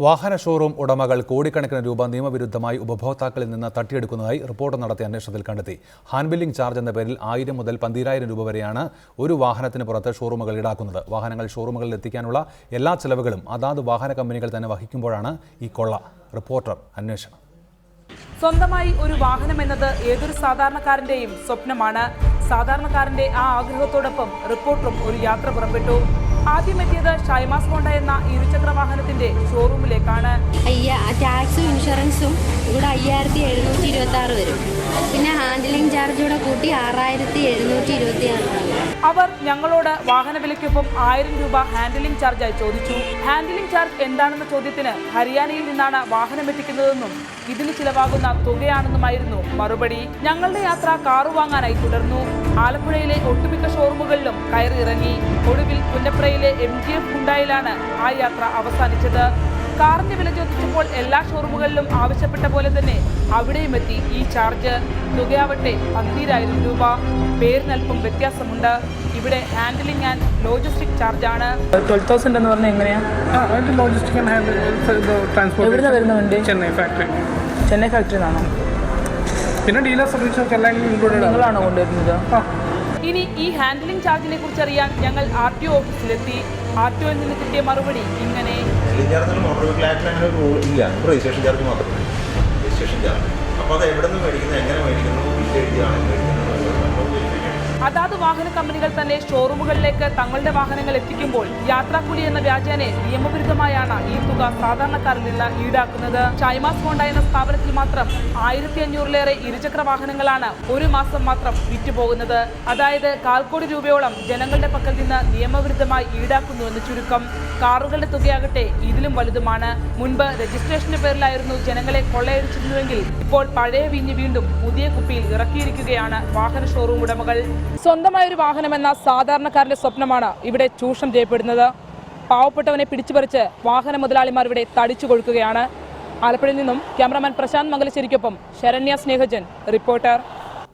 വാഹന ഷോറൂം ഉടമകൾ കോടിക്കണക്കിന് രൂപ നിയമവിരുദ്ധമായി ഉപഭോക്താക്കളിൽ നിന്ന് തട്ടിയെടുക്കുന്നതായി റിപ്പോർട്ട് നടത്തിയ അന്വേഷണത്തിൽ കണ്ടെത്തി. ഹാൻഡ് ബില്ലിംഗ് ചാർജ് എന്ന പേരിൽ ആയിരം മുതൽ പന്തിരായിരം രൂപ വരെയാണ് ഒരു വാഹനത്തിന് പുറത്ത് ഷോറൂമുകൾ ഈടാക്കുന്നത്. വാഹനങ്ങൾ ഷോറൂമുകളിൽ എത്തിക്കാനുള്ള എല്ലാ ചെലവുകളും അതാത് വാഹന കമ്പനികൾ തന്നെ വഹിക്കുമ്പോഴാണ് ഈ കൊള്ള. റിപ്പോർട്ടർ അന്വേഷണം. സ്വന്തമായി ഒരു വാഹനം എന്നത് ഏതൊരു സാധാരണക്കാരന്റെയും സ്വപ്നമാണ്. സാധാരണക്കാരന്റെ ആ ആഗ്രഹത്തോടൊപ്പം റിപ്പോർട്ടറും ഒരു യാത്ര പുറപ്പെട്ടു. ആദ്യം എത്തിയത് ഷൈമാസ് ഹോണ്ട എന്ന ഇരുചക്ര വാഹനത്തിന്റെ ഷോറൂമിലേക്കാണ് ടാക്സും ഇൻഷുറൻസും അയ്യായിരത്തി എഴുന്നൂറ്റി ഇരുപത്തി ആറ് വരും. പിന്നെ ഹാൻഡിലിംഗ് ചാർജ് കൂടെ കൂട്ടി ആറായിരത്തി എഴുന്നൂറ്റി ഇരുപത്തി ആറ് അവർ ഞങ്ങളോട് വാഹന വിലയ്ക്കൊപ്പം ആയിരം രൂപ ഹാൻഡിലിംഗ് ചാർജായി ചോദിച്ചു. ഹാൻഡിലിംഗ് ചാർജ് എന്താണെന്ന ചോദ്യത്തിന് ഹരിയാനയിൽ നിന്നാണ് വാഹനം എത്തിക്കുന്നതെന്നും ഇതിന് ചിലവാകുന്ന തുകയാണെന്നുമായിരുന്നു മറുപടി. ഞങ്ങളുടെ യാത്ര കാറു വാങ്ങാനായി തുടർന്നു. ആലപ്പുഴയിലെ ഒട്ടുമിക്ക ഷോറൂമുകളിലും കയറി ഇറങ്ങി ഒടുവിൽ പുന്നപ്രയിലെ എം ജി എഫ് ഹുണ്ടായിലാണ് ആ യാത്ര അവസാനിച്ചത്. കാറിന്റെ വില ചോദിച്ചപ്പോൾ എല്ലാ ഷോറൂമുകളിലും ആവശ്യപ്പെട്ട പോലെ തന്നെ അവിടെയും എത്തി. ഈ ചാർജ് തുകയാവട്ടെ പന്തിരായിരം രൂപ. പേരിനൽപ്പം വ്യത്യാസമുണ്ട്. ഇവിടെ handling and logistic charge twelve thousand എന്ന് പറഞ്ഞാൽ എങ്ങനെയാ? ആ അതിന്റെ ലോജിസ്റ്റിക് ആൻഡ് ഹാൻഡ് ട്രാൻസ്പോർട്ട് എവിടുന്നാ വരുന്ന വണ്ടി? ചെന്നൈ ഫാക്ടറി ചെന്നൈ ഫാക്ടറി നിന്നാണോ? പിന്നെ ഡീലർ ആണ്. നിങ്ങളാണോ കൊണ്ടുവരുന്നത്? ഇനി ഈ ഹാൻഡിലിംഗ് ചാർജിനെ കുറിച്ച് അറിയാൻ ഞങ്ങൾ ആർ ടി ഒ ഓഫീസിലെത്തി ആർ ടി ഒയിൽ നിന്ന് കിട്ടിയ മറുപടി ഇങ്ങനെ. സെല്ലിംഗ് ചാർജിൽ മോട്ടോർ വെഹിക്കിൾ അങ്ങനെ ഒരു റൂൾ ഇല്ല. രജിസ്ട്രേഷൻ ചാർജ് മാത്രമേ. രജിസ്ട്രേഷൻ ചാർജ് അപ്പോൾ അത് എവിടെ നിന്ന് മേടിക്കുന്നത് എങ്ങനെ മേടിക്കുന്നു ബില്ല് എഴുതിയാണ് മേടിക്കുന്നത് അതാത് വാഹന കമ്പനികൾ തന്നെ ഷോറൂമുകളിലേക്ക് തങ്ങളുടെ വാഹനങ്ങൾ എത്തിക്കുമ്പോൾ യാത്രാക്കൂലി എന്ന വ്യാജേനെ നിയമവിരുദ്ധമായാണ് ഈ തുക സാധാരണക്കാരിൽ നിന്ന് ഈടാക്കുന്നത്. ചൈമാസ് ഹോണ്ട എന്ന സ്ഥാപനത്തിൽ മാത്രം ആയിരത്തി അഞ്ഞൂറിലേറെ ഇരുചക്ര വാഹനങ്ങളാണ് ഒരു മാസം മാത്രം വിറ്റുപോകുന്നത്. അതായത് കാൽ കോടി രൂപയോളം ജനങ്ങളുടെ പക്കൽ നിന്ന് നിയമവിരുദ്ധമായി ഈടാക്കുന്നുവെന്ന് ചുരുക്കം. കാറുകളുടെ തുകയാകട്ടെ ഇതിലും വലുതുമാണ്. മുൻപ് രജിസ്ട്രേഷന്റെ പേരിലായിരുന്നു ജനങ്ങളെ കൊള്ളയടിച്ചിരുന്നുവെങ്കിൽ ഇപ്പോൾ പഴയ വിഞ്ഞ് വീണ്ടും പുതിയ കുപ്പിയിൽ ഇറക്കിയിരിക്കുകയാണ് വാഹന ഷോറൂം ഉടമകൾ. സ്വന്തമായ ഒരു വാഹനമെന്ന സാധാരണക്കാരന്റെ സ്വപ്നമാണ് ഇവിടെ ചൂഷണം ചെയ്യപ്പെടുന്നത്. പാവപ്പെട്ടവനെ പിടിച്ചുപറിച്ച് വാഹന മുതലാളിമാർ ഇവിടെ തടിച്ചു കൊടുക്കുകയാണ് ആലപ്പുഴയിൽ നിന്നും ക്യാമറാമാൻ പ്രശാന്ത് മംഗലശ്ശേരിക്കൊപ്പം ശരണ്യ സ്നേഹജൻ റിപ്പോർട്ടർ.